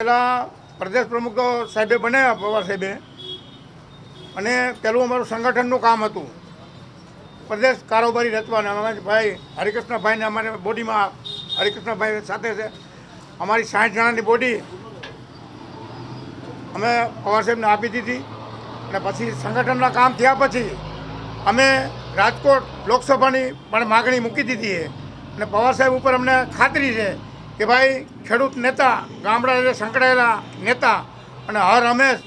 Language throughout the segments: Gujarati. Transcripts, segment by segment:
પહેલાં પ્રદેશ પ્રમુખ સાહેબે બનાવ્યા પવાર સાહેબે. અને પહેલું અમારું સંગઠનનું કામ હતું. પ્રદેશ કારોબારી રચવાના. અમારા ભાઈ હરિકૃષ્ણભાઈને અમારે બોડીમાં, હરિકૃષ્ણભાઈ સાથે છે. અમારી સાઠ જણાની બોડી અમે પવાર સાહેબને આપી દીધી. અને પછી સંગઠનના કામ થયા પછી અમે રાજકોટ લોકસભાની પણ માગણી મૂકી દીધી અને પવાર સાહેબ ઉપર અમને ખાતરી છે કે ભાઈ ખેડૂત નેતા ગામડા સંકળાયેલા નેતા અને હર હંમેશ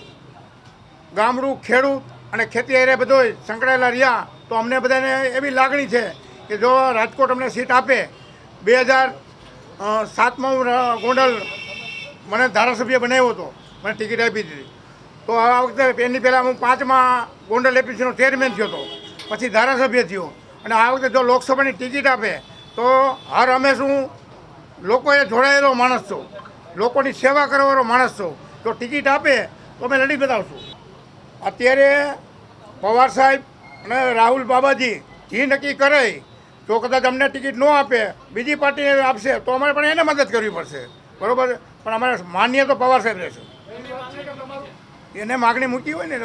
ગામડું ખેડૂત અને ખેતી એરે બધોય સંકળાયેલા રહ્યા, તો અમને બધાને એવી લાગણી છે કે જો રાજકોટ અમને સીટ આપે, બે હજાર સાતમાં હું ગોંડલ મને ધારાસભ્ય બનાવ્યો હતો, મને ટિકિટ આપી દીધી. તો આ વખતે એની પહેલાં હું પાંચમાં ગોંડલ એપીસીનો ચેરમેન થયો હતો, પછી ધારાસભ્ય થયો. અને આ વખતે જો લોકસભાની ટિકિટ આપે, તો હર હંમેશ હું લોકોએ જોડાયેલો માણસ છો. લોકોની સેવા કરવાનો માણસ છો. જો ટિકિટ આપે, તો અમે લડી બતાવશું. અત્યારે પવાર સાહેબ અને રાહુલ બાબાજી જે નક્કી કરે જો કદાચ અમને ટિકિટ ન આપે, બીજી પાર્ટી આપશે, તો અમારે પણ એને મદદ કરવી પડશે. બરાબર? પણ અમારે માન્ય તો પવાર સાહેબ રહેશે. એને માગણી મૂકી હોય ને,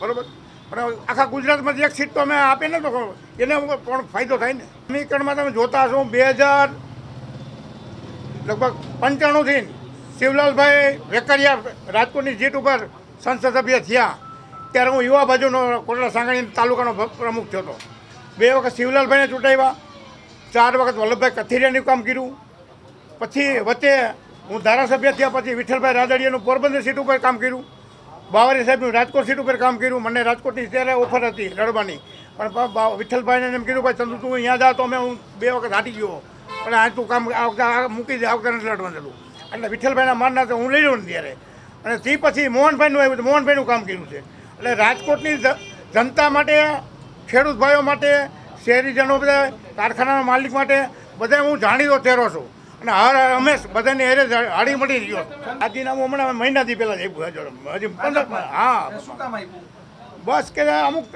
બરોબર? પણ આખા ગુજરાતમાંથી એક સીટ તો અમે આપી ને તો એને પણ ફાયદો થાય ને. સમીકરણમાં તમે જોતા હશો, બે હજાર લગભગ પંચાણુંથી શિવલાલભાઈ વેકરિયા રાજકોટની સીટ ઉપર સંસદ સભ્ય થયા. ત્યારે હું યુવા બાજુનો કોટડા સાંગણી તાલુકાનો પ્રમુખ થયો હતો. બે વખત શિવલાલભાઈને ચૂંટાવ્યા. ચાર વખત વલ્લભભાઈ કથિરિયાનું કામ કર્યું. પછી વચ્ચે હું ધારાસભ્ય થયા પછી વિઠ્ઠલભાઈ રાદડિયાનું પોરબંદર સીટ ઉપર કામ કર્યું. બાવરી સાહેબનું રાજકોટ સીટ ઉપર કામ કર્યું. મને રાજકોટની ત્યારે ઓફર હતી લડવાની પણ વિઠ્ઠલભાઈને એમ કીધું, ભાઈ ચંદુ, તું અહીંયા જા, તો અમે હું બે વખત હાટી ગયો. પણ આ તું કામ આવતા આ મૂકી દે આવતા નથી લડવાનું હતું એટલે વિઠ્ઠલભાઈના મારના તો હું લઈ લઉં ત્યારે. અને તે પછી મોહનભાઈનું આવ્યું તો મોહનભાઈનું કામ કર્યું છે. એટલે રાજકોટની જનતા માટે ખેડૂત ભાઈઓ માટે શહેરીજનો બધા કારખાનાના માલિક માટે બધા હું જાણીતો ચહેરો છું. અને હર હંમેશ બધાની હેરે હાડી મળી રહ્યો રાજીનામું હમણાં મહિનાથી પહેલાં જ આપ્યું હજી પંદર હા. બસ કે અમુક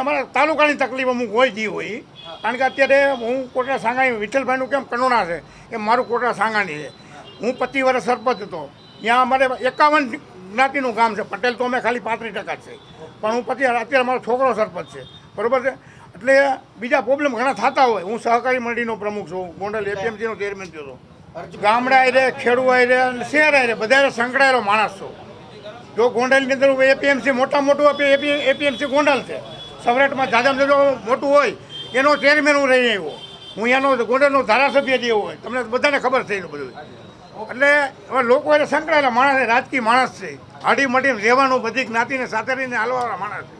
અમારા તાલુકાની તકલીફ અમુક હોય જે હોય. કારણ કે અત્યારે હું કોટડા સાંગાણી વિઠ્ઠલભાઈનું કેમ કનોના છે એ મારું કોટડા સાંગાણી છે. હું પચીસ વર્ષ સરપંચ હતો. ત્યાં અમારે એકાવન જ્ઞાતિનું ગામ છે. પટેલ તો અમે ખાલી પાંત્રીસ ટકા જ છે. પણ હું પછી અત્યારે મારો છોકરો સરપંચ છે. બરોબર છે? એટલે બીજા પ્રોબ્લેમ ઘણા થતા હોય. હું સહકારી મંડળીનો પ્રમુખ છું. ગોંડલ એપીએમસીનો ચેરમેન છું ગામડા રે આઈ રે અને શહેર રે બધા સંકળાયેલો માણસ છું. જો ગોંડલની અંદર એપીએમસી મોટા મોટું એપીએમસી ગોંડલ છે. સૌરાષ્ટ્રમાં જાદમ જો મોટું હોય, એનો ચેરમેન હું રહી આવ્યો. હું એનો ગોંડલનો ધારાસભ્ય જે હોય, તમને બધાને ખબર છે એનું બધું. એટલે હવે લોકો એને સંકળાયેલા માણસ રાજકીય માણસ છે. હાડી મટીને રહેવાનું બધી જ્ઞાતિને સાથે રહીને હાલવાવાળા માણસ છે.